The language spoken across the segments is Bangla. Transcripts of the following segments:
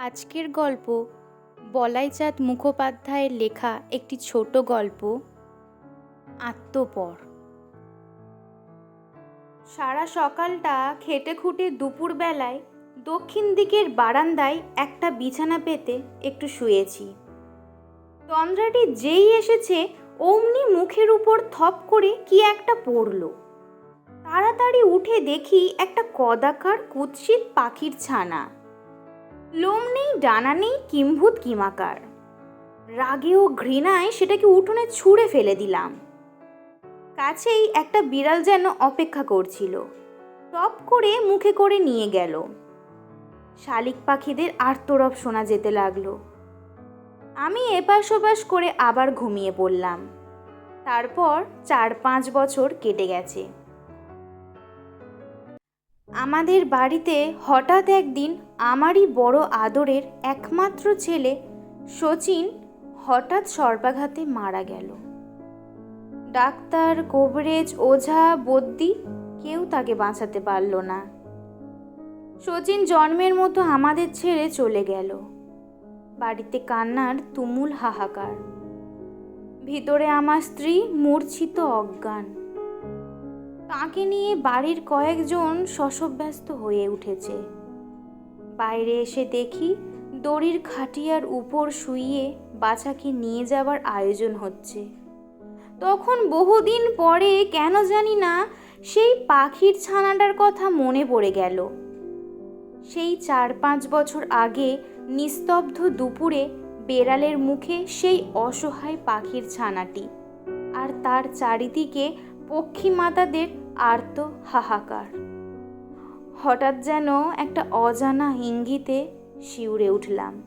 আজকের গল্প বলাইচাঁদ মুখোপাধ্যায়ের লেখা একটি ছোট গল্প, আত্মপর। সারা সকালটা খেটে খুঁটে দুপুরবেলায় দক্ষিণ দিকের বারান্দায় একটা বিছানা পেতে একটু শুয়েছি। তন্দ্রাটি যেই এসেছে, অমনি মুখের উপর থপ করে কি একটা পড়ল। তাড়াতাড়ি উঠে দেখি একটা কদাকার কুৎসিত পাখির ছানা। লোম নেই, ডানা নেই কিম্ভূত কিমাকার রাগে ও ঘৃণায় সেটাকে উঠোনে ছুঁড়ে ফেলে দিলাম। কাছেই একটা বিড়াল যেন অপেক্ষা করছিল। টপ করে মুখে করে নিয়ে গেল। শালিক পাখিদের আর্তরব শোনা যেতে লাগল। আমি এপাশ ওপাশ করে আবার ঘুমিয়ে পড়লাম। তারপর চার পাঁচ বছর কেটে গেছে। আমাদের বাড়িতে হঠাৎ একদিন আমারই বড় আদরের একমাত্র ছেলে শচীন হঠাৎ সর্বাঘাতে মারা গেল। ডাক্তার কবরেজ ওঝা, বদ্যি কেউ তাকে বাঁচাতে পারল না। শচীন জন্মের মতো আমাদের ছেড়ে চলে গেল। বাড়িতে কান্নার তুমুল হাহাকার। ভিতরে আমার স্ত্রী মূর্ছিত অজ্ঞান। তাকে নিয়ে বাড়ির কয়েকজন শশব্যস্ত হয়ে উঠেছে। বাইরে এসে দেখি দড়ির খাটিয়ার উপর শুইয়ে বাছাকে নিয়ে যাবার আয়োজন হচ্ছে। তখন বহুদিন পরে, কেন জানি না, সেই পাখির ছানাটার কথা মনে পড়ে গেল। সেই চার পাঁচ বছর আগে নিস্তব্ধ দুপুরে বেড়ালের মুখে সেই অসহায় পাখির ছানাটি আর তার চারিদিকে পক্ষী মাতাদের আর্ত হাহাকার। হঠাৎ যেন একটা অজানা ইঙ্গিতে শিউরে উঠলাম।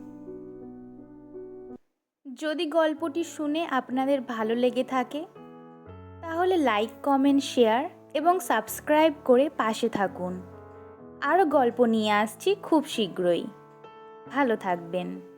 যদি গল্পটি শুনে আপনাদের ভালো লেগে থাকে, তাহলে লাইক, কমেন্ট, শেয়ার এবং সাবস্ক্রাইব করে পাশে থাকুন। আরও গল্প নিয়ে আসছি খুব শীঘ্রই। ভালো থাকবেন।